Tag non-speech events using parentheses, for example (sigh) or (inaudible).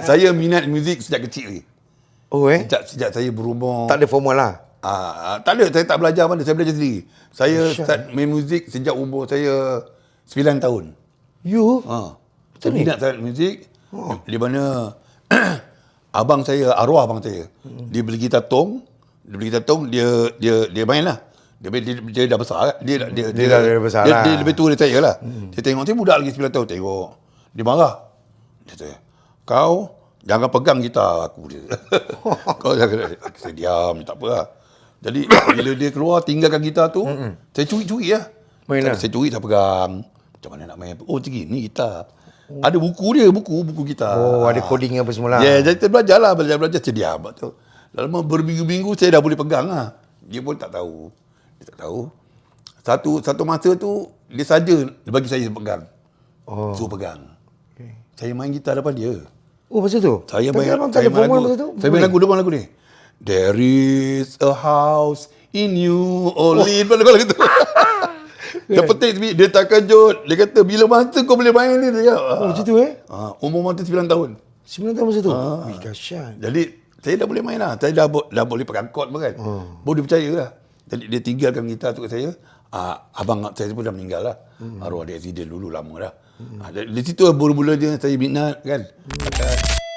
(laughs) saya minat muzik sejak kecil lagi. Oh eh? Sejak, sejak saya berumur... Tak ada formula. Ah, tak ada, saya tak belajar mana, saya belajar sendiri. Saya Dahsyat, start main muzik sejak umur saya 9 tahun. You? Ha. Saya minat sangat muzik. Oh. Di mana (clears throat) abang saya, arwah abang saya, dia beli gitar tong, dia beli gitar tong, dia dia dia main lah. Dia, dia, dia, dah besar kan? Dia, dia, Dia dah- dia besar dia, lah. dia, lebih tua dari saya lah. Dia tengok, saya budak lagi 9 tahun. Tengok. Dia marah. Dia kata, kau jangan pegang gitar aku dia. (laughs) kau jangan, saya diam, tak apa lah. Jadi bila dia keluar tinggalkan gitar tu, saya curi-curi lah. Main lah. Saya curi tak pegang. Macam mana nak main? Oh, macam ni gitar. Ada buku dia, buku, buku gitar. Oh, ada coding apa semua lah. Ya, yeah, jadi kita belajar lah, belajar-belajar saya diam. Tu. Dalam berminggu-minggu saya dah boleh pegang lah. Dia pun tak tahu. Dia tak tahu. Satu satu masa tu, dia saja bagi saya pegang. Oh. Suruh pegang. Saya main gitar depan dia. Oh, masa tu? Saya Tapi main, abang saya main lagu. masa tu? Saya main lagu depan lagu ni. There is a house in New Orleans. Oh. lagu tu. (laughs) Dia petik dia tak kejut. Dia kata bila masa kau boleh main ni dia. Oh, macam tu eh? Ha, umur masa 9 tahun. 9 tahun masa tu? Ah. Wih, dahsyat. Jadi saya dah boleh main lah. Saya dah, dah boleh pegang chord pun kan. Hmm. Baru dia percaya lah. Jadi dia tinggalkan gitar tu kat saya. Ah, abang saya pun dah meninggal lah. Hmm. Arwah dia dulu lama dah. Hmm. Ah, dari, situ mula-mula dia saya minat kan. Hmm.